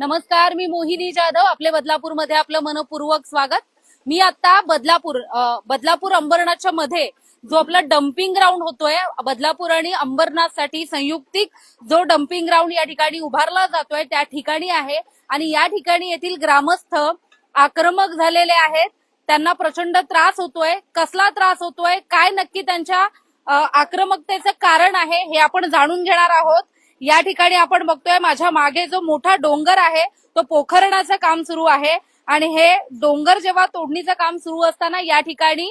नमस्कार मी मोहिनी जाधव आपले बदलापूरमध्ये आपलं मनपूर्वक स्वागत. मी आता बदलापूर बदलापूर अंबरनाथच्या मध्ये जो आपला डम्पिंग ग्राउंड होतोय बदलापूर आणि अंबरनाथसाठी संयुक्तिक जो डम्पिंग ग्राउंड या ठिकाणी उभारला जातोय त्या ठिकाणी आहे. आणि या ठिकाणी येथील ग्रामस्थ आक्रमक झालेले आहेत. त्यांना प्रचंड त्रास होतोय. कसला त्रास होतोय? काय नक्की त्यांच्या आक्रमकतेचं कारण आहे हे आपण जाणून घेणार आहोत. या ठिकाणी आपण बघतोय माझ्या मागे जो मोठा डोंगर आहे तो पोखरण्याचं काम सुरू आहे. आणि हे डोंगर जेव्हा तोडणीचं काम सुरू असताना या ठिकाणी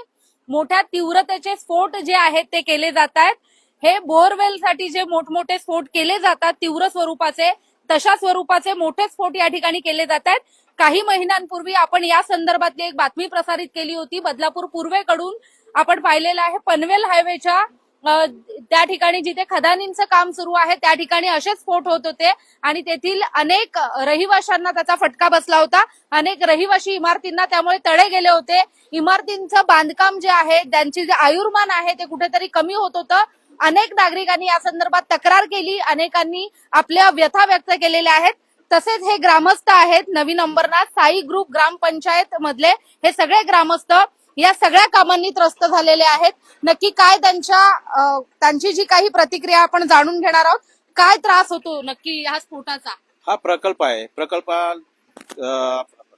मोठ्या तीव्रतेचे स्फोट जे आहेत ते केले जात आहेत हे बोरवेलसाठी जे मोठमोठे स्फोट केले जातात तीव्र स्वरूपाचे तशा स्वरूपाचे मोठे स्फोट या ठिकाणी केले जात आहेत काही महिन्यांपूर्वी आपण या संदर्भातली एक बातमी प्रसारित केली होती. बदलापूर पूर्वेकडून आपण पाहिलेलं आहे पनवेल हायवेच्या त्या ठिकाणी जिथे खदानींचं काम सुरू आहे त्या ठिकाणी असे स्फोट होत होते. आणि तेथील अनेक रहिवाशांना त्याचा फटका बसला होता. अनेक रहिवाशी इमारतींना त्यामुळे तडे गेले होते. इमारतींचं बांधकाम जे आहे त्यांची जे आयुर्मान आहे ते कुठेतरी कमी होत होतं. अनेक नागरिकांनी या संदर्भात तक्रार केली. अनेकांनी आपल्या व्यथा व्यक्त केलेल्या आहेत. तसेच हे ग्रामस्थ आहेत नवीन अंबरनाथ साई ग्रुप ग्रामपंचायत मधले हे सगळे ग्रामस्थ या सगळ्या कामांनी त्रस्त झालेले आहेत. नक्की काय त्यांच्या त्यांची जी काही प्रतिक्रिया आपण जाणून घेणार आहोत काय त्रास होतो नक्की ह्या स्फोटाचा? हा प्रकल्प आहे. प्रकल्प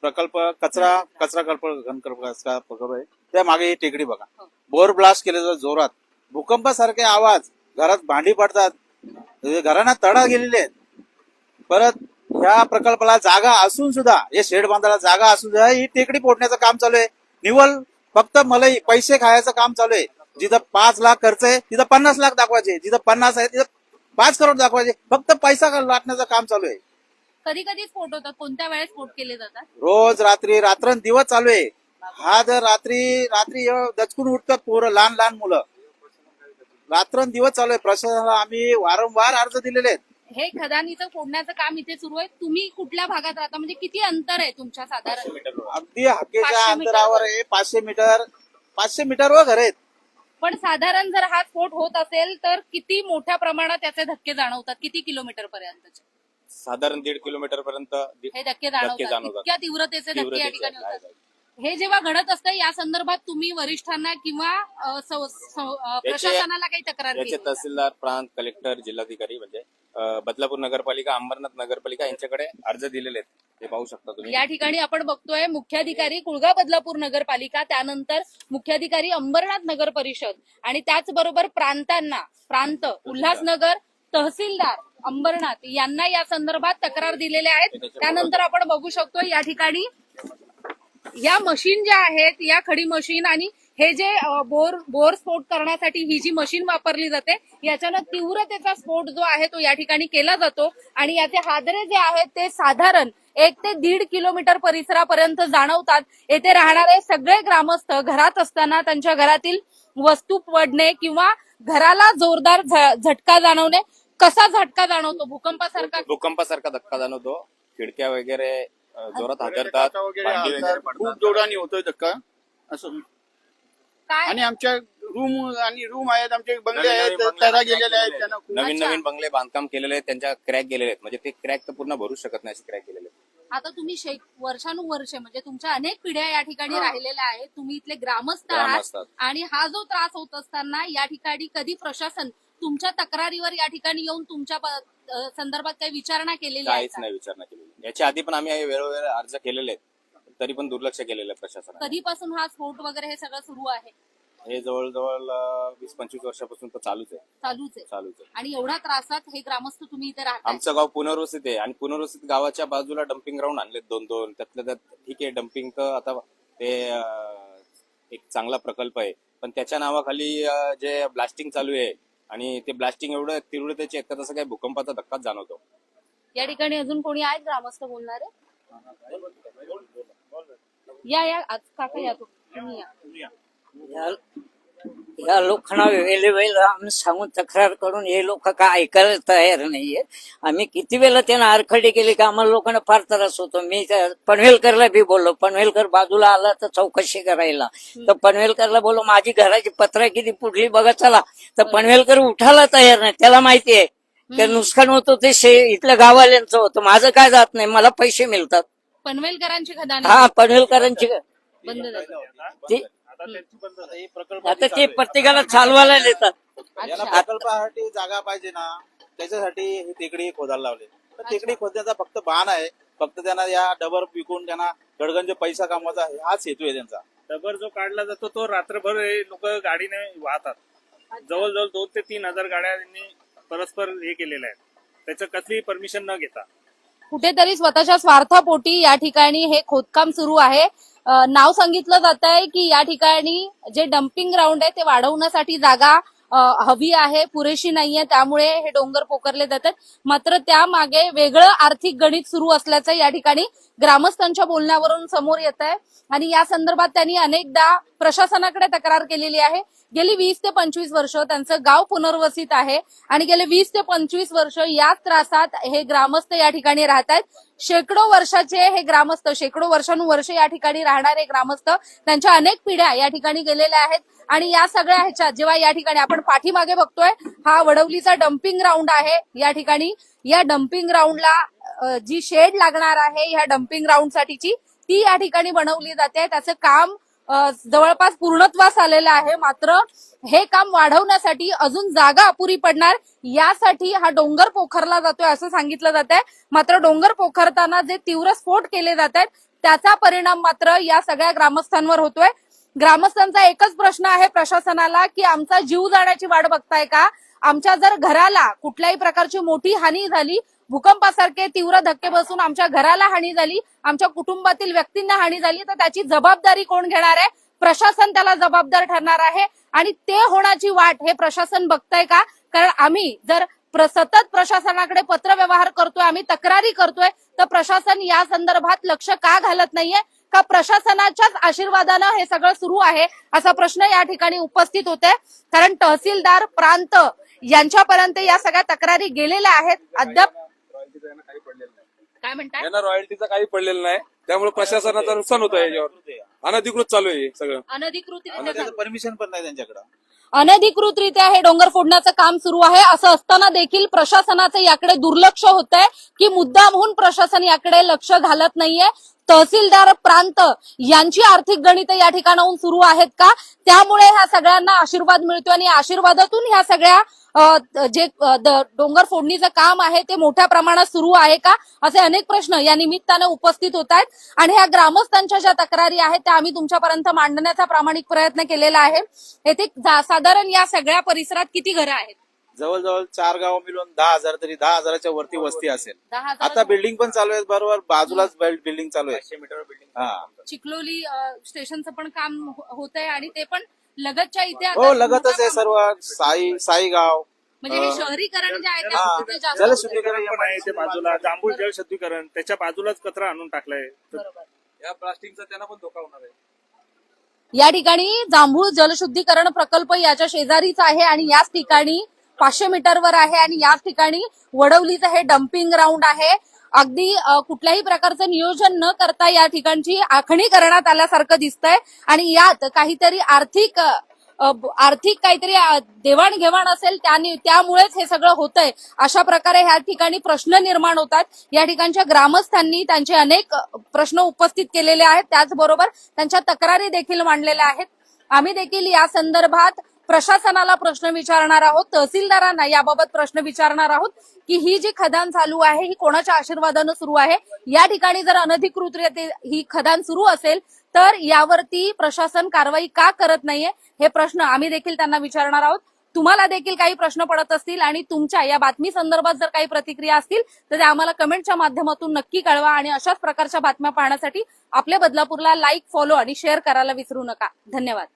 प्रकल्प कचरा कचरा प्रकल्प आहे. त्या मागे ही टेकडी बघा. बोर ब्लास्ट केले जातात जोरात. भूकंपासारखे आवाज. घरात भांडी पडतात. म्हणजे घरांना तडा गेलेले आहेत. परत ह्या प्रकल्पाला जागा असून सुद्धा हे शेड बांधायला जागा असून सुद्धा ही टेकडी फोडण्याचं काम चालू आहे. निवल फक्त मला पैसे खायचं काम चालू आहे. जिथं पाच लाख खर्च आहे तिथं पन्नास लाख दाखवायचे. जिथं पन्नास आहे तिथं पाच करोड दाखवायचे. फक्त पैसा लाटण्याचं काम चालू आहे. कधी कधी स्फोट होतात. कोणत्या वेळेस स्फोट केले जातात? रोज रात्री रात्रंदिवस चालू आहे. हा जर रात्री रात्री एवढं दचकून उठतात पोरं लहान लहान मुलं. रात्रंदिवस चालू आहे. प्रशासनाला आम्ही वारंवार अर्ज दिलेले आहेत. हे खदानीचं फोडण्याचं काम इथे सुरू आहे. तुम्ही कुठल्या भागात राहता? म्हणजे किती अंतर आहे तुमच्या साधारण? अगदी हक्केच्या पाचशे मीटर अंतरावर आहे. पाचशे मीटर पाचशे मीटरवर घर आहेत. पण साधारण जर हा स्फोट होत असेल तर किती मोठ्या प्रमाणात त्याचे धक्के जाणवतात? किती किलोमीटर पर्यंतचे? साधारण दीड किलोमीटर पर्यंत हे धक्के जाणवतात. जाणवतात. इतक्या तीव्रतेचे धक्के या ठिकाणी होतात. हे जेव्हा घडत असतं या संदर्भात तुम्ही वरिष्ठांना किंवा अ, अ, प्रशासनाला काही तक्रार याचे केली? का? तहसीलदार प्रांत कलेक्टर जिल्हाधिकारी म्हणजे बदलापूर नगरपालिका अंबरनाथ नगरपालिका यांच्याकडे अर्ज दिलेले आहेत. ते पाहू शकता तुम्ही. या ठिकाणी आपण बघतोय मुख्याधिकारी कुळगा बदलापूर नगरपालिका त्यानंतर मुख्याधिकारी अंबरनाथ नगर परिषद आणि त्याचबरोबर प्रांतांना प्रांत उल्हासनगर तहसीलदार अंबरनाथ यांना या संदर्भात तक्रार दिलेल्या आहेत. त्यानंतर आपण बघू शकतो या ठिकाणी या मशीन ज्या आहेत या खडी मशीन आणि हे जे बोर बोर स्फोट करण्यासाठी ही जी मशीन वापरली जाते याच्यानं तीव्रतेचा स्फोट जो आहे तो या ठिकाणी केला जातो. आणि याचे हादरे जे आहेत ते साधारण एक ते दीड किलोमीटर परिसरापर्यंत जाणवतात. येथे राहणारे सगळे ग्रामस्थ घरात असताना त्यांच्या घरातील वस्तू पडणे किंवा घराला जोरदार झटका जाणवणे कसा झटका जाणवतो? भूकंपासारखा? भूकंपासारखा धक्का जाणवतो. खिडक्या वगैरे जोरात हादरतात. हातात खूप जोराने होतोय धक्का. असं काय आणि आमच्या रूम आणि रूम आहेत आमचे बंगले नवीन आहेत नवीन बंगले त्याला crack गेलेले आहेत त्यांना खूप नवीन अच्छा. नवीन बंगले बांधकाम केलेले आहेत त्यांच्या क्रॅक गेलेले आहेत म्हणजे ते क्रॅक तर पूर्ण भरू शकत नाही असे क्रॅक गेलेले आहेत आता तुम्ही वर्षानुवर्षे म्हणजे तुमच्या अनेक पिढ्या या ठिकाणी हा. राहिलेल्या आहेत तुम्ही इथले ग्रामस्थ आहात आहात. आणि हा जो त्रास होत असताना या ठिकाणी कधी प्रशासन तुमच्या तक्रारीवर या ठिकाणी येऊन तुमच्या अ, संदर्भात काही विचारणा केलेली आहे काहीच का? नाही विचारणा केलेली याच्या आधी पण आम्ही वेळोवेळी अर्ज केलेले आहेत तरी पण दुर्लक्ष केलेलं आहे प्रशासनाने. कधीपासून हा स्फोट वगैरे हे सगळं सुरू आहे? हे जवळजवळ अं, वीस पंचवीस वर्षापासून तर चालूच आहे. चालूच आहे. चालूच आहे. आणि एवढ्या त्रासात हे ग्रामस्थ तुम्ही इथे राहता आमचं गाव पुनर्वसित आहे आणि पुनर्वसित गावाच्या बाजूला डम्पिंग ग्राउंड आणलेत दोन दोन. त्यातल्या त्यात ठीक आहे डम्पिंग तर आता ते अं, एक चांगला प्रकल्प आहे. पण त्याच्या नावाखाली अं, जे ब्लास्टिंग चालू आहे आणि ते ब्लास्टिंग एवढं तीव्रतेचे आहेत का तसं काही भूकंपाचा धक्काच जाणवतो. या ठिकाणी अजून कोणी आहेत ग्रामस्थ बोलणारे? या या आज काका या तुम्ही. या. या या लोकांना वेळेवेळी आम्ही सांगून तक्रार करून हे लोक काय ऐकायला तयार नाहीये. आम्ही किती वेळा त्यांना आरखडी केली की आम्हाला लोकांना फार त्रास होतो. मी पनवेलकरला बी बोललो. पनवेलकर बाजूला आला तर चौकशी करायला. तर पनवेलकरला बोललो माझी घराची पत्रा किती पुढली बघा चला. तर पनवेलकर उठायला तयार नाही. त्याला माहिती आहे ते नुकसान होतं ते इथल्या गाववाल्यांचं होतं. माझं काय जात नाही. मला पैसे मिळतात. पनवेलकरांची खदान हा पनवेलकरांची बंद झाली. ते- आता हे प्रकल्प आता चालू ते. प्रत्येकाला चालवायला देतात. याला अच्छा प्रकल्पासाठी जागा पाहिजे ना. त्याच्यासाठी ही टेकडी खोदायला लावली. तर टेकडी खोदण्याचा फक्त बाण आहे. फक्त त्यांना या डबर विकून त्यांना गडगंज पैसा कमवायचा आहे, हाच हेतू आहे त्यांचा. डबर जो काढला जातो तो रात्रभर लोक गाडीने वाहतात. जवळजवळ दोन ते तीन हजार गाड्या त्यांनी परस्पर हे केलेल्या आहेत त्याचं कसली परमिशन न घेता. कुठेतरी स्वतःच्या स्वार्थापोटी या ठिकाणी हे खोदकाम सुरू आहे. नाव सांगितलं जात आहे की या ठिकाणी जे डम्पिंग ग्राउंड आहे ते वाढवण्यासाठी जागा हवी आहे पुरेशी नाहीये त्यामुळे हे डोंगर पोखरले जातात. मात्र त्यामागे वेगळं आर्थिक गणित सुरू असल्याचं या ठिकाणी ग्रामस्थांच्या बोलण्यावरून समोर येत आहे आणि या संदर्भात त्यांनी अनेकदा प्रशासनाकडे तक्रार केलेली आहे. गेली वीस ते पंचवीस वर्ष त्यांचं गाव पुनर्वसित आहे. आणि गेले वीस ते पंचवीस वर्ष याच त्रासात हे ग्रामस्थ या ठिकाणी राहत आहेत शेकडो वर्षाचे हे ग्रामस्थ शेकडो वर्षानुवर्षे या ठिकाणी राहणारे ग्रामस्थ त्यांच्या अनेक पिढ्या या ठिकाणी गेलेल्या आहेत. आणि या सगळ्या ह्याच्यात जेव्हा या ठिकाणी आपण पाठीमागे बघतोय हा वडवलीचा डम्पिंग ग्राउंड आहे. या ठिकाणी या डम्पिंग ग्राउंडला जी शेड लागणार आहे या डम्पिंग ग्राउंड साठीची ती या ठिकाणी बनवली जाते. त्याचं काम जवळपास पूर्णत्वास आलेला आहे. मात्र हे काम वाढवण्यासाठी अजून जागा अपुरी पडणार. यासाठी हा डोंगर पोखरला जातोय असं सांगितलं जात आहे मात्र डोंगर पोखरताना जे तीव्र स्फोट केले जात आहेत त्याचा परिणाम मात्र या सगळ्या ग्रामस्थांवर होतोय. ग्रामस्थांचा एकच प्रश्न आहे प्रशासनाला की आमचा जीव जाण्याची वाट बघताय का? आमच्या जर घराला कुठल्याही प्रकारची मोठी हानी झाली भूकंपासारखे तीव्र धक्के बसून आमच्या घराला हानी झाली आमच्या कुटुंबातील व्यक्तींना हानी झाली तर त्याची जबाबदारी कोण घेणार आहे? प्रशासन त्याला जबाबदार ठरणार आहे. आणि ते होण्याची वाट हे प्रशासन बघतंय का? कारण आम्ही जर प्र- सतत प्रशासनाकडे पत्र व्यवहार करतोय आम्ही तक्रारी करतोय तर प्रशासन या संदर्भात लक्ष का घालत नाहीये? का प्रशासनाच्याच आशीर्वादानं हे सगळं सुरू आहे? असा प्रश्न या ठिकाणी उपस्थित होते कारण तहसीलदार प्रांत यांच्यापर्यंत या सगळ्या तक्रारी गेलेल्या आहेत. अद्याप काय म्हणताय? यांना रॉयल्टीचं काही पडलेलं नाही. त्यामुळे प्रशासनाचं नुकसान होतं याच्यावर. अनधिकृत चालू आहे हे सगळं. अनधिकृत परमिशन पण नाही त्यांच्याकडे. अनधिकृतरित्या हे डोंगर फोडण्याचं काम सुरू आहे. असं असताना देखील प्रशासनाचं याकडे दुर्लक्ष होत आहे की मुद्दामहून प्रशासन याकडे लक्ष घालत नाहीये. तहसीलदार प्रांत यांची आर्थिक गणित या ठिकाणाहून सुरू आहेत का? त्यामुळे ह्या सगळ्यांना आशीर्वाद मिळतोय आणि आशीर्वादातून ह्या सगळ्या जे डोंगर फोडणीचं काम आहे ते मोठ्या प्रमाणात सुरू आहे का? असे अनेक प्रश्न या निमित्तानं उपस्थित होत आहेत. आणि ह्या ग्रामस्थांच्या ज्या तक्रारी आहेत त्या आम्ही तुमच्यापर्यंत मांडण्याचा प्रामाणिक प्रयत्न केलेला आहे. येथे साधारण या सगळ्या परिसरात किती घरं आहेत? जवळजवळ चार गाव मिळून दहा हजार तरी दहा हजाराच्या वरती वस्ती असेल. दहा हजार आता बिल्डिंग पण चालू आहे बरोबर. बाजूलाच बिल्डिंग चालू आहे. मीटर बिल्डिंग हा. चिखलोली स्टेशनचं पण काम होत आहे आणि ते पण लगतच्या इथे आता हो लगतच आहे सर्व. साई साई गाव म्हणजे हे शहरीकरण जे आहे हा. जास्त पण आहे ते बाजूला. जांभूळ जलशुद्धीकरण त्याच्या बाजूलाच कचरा आणून टाकलाय. बरोबर. या प्लास्टिकचा त्यांना पण धोका होणार आहे. या ठिकाणी जांभूळ जलशुद्धीकरण प्रकल्प याच्या शेजारीच आहे आणि याच ठिकाणी पाचशे मीटरवर आहे आणि याच ठिकाणी वडवलीचं हे डम्पिंग ग्राउंड आहे. अगदी कुठल्याही प्रकारचं नियोजन न करता या ठिकाणची आखणी करण्यात आल्यासारखं दिसतंय. आणि यात काहीतरी आर्थिक आर्थिक काहीतरी देवाणघेवाण असेल त्याने त्यामुळेच हे सगळं होतंय. अशा प्रकारे ह्या ठिकाणी प्रश्न निर्माण होतात. या ठिकाणच्या ग्रामस्थांनी त्यांचे अनेक प्रश्न उपस्थित केलेले आहेत. त्याचबरोबर त्यांच्या तक्रारी देखील मांडलेल्या आहेत. आम्ही देखील या संदर्भात प्रशासनाला प्रश्न विचारणार आहोत तहसीलदारांना याबाबत प्रश्न विचारणार आहोत की ही जी खदान चालू आहे ही कोणाच्या आशीर्वादानं सुरू आहे? या ठिकाणी जर अनधिकृत ही खदान सुरू असेल तर यावरती प्रशासन कारवाई का करत नाहीये? हे प्रश्न आम्ही देखील त्यांना विचारणार आहोत. तुम्हाला देखील काही प्रश्न पडत असतील आणि तुमच्या या बातमी संदर्भात जर काही प्रतिक्रिया असतील तर त्या आम्हाला कमेंटच्या माध्यमातून नक्की कळवा आणि अशाच प्रकारच्या बातम्या पाहण्यासाठी आपल्या बदलापूरला लाईक फॉलो आणि शेअर करायला विसरू नका. धन्यवाद.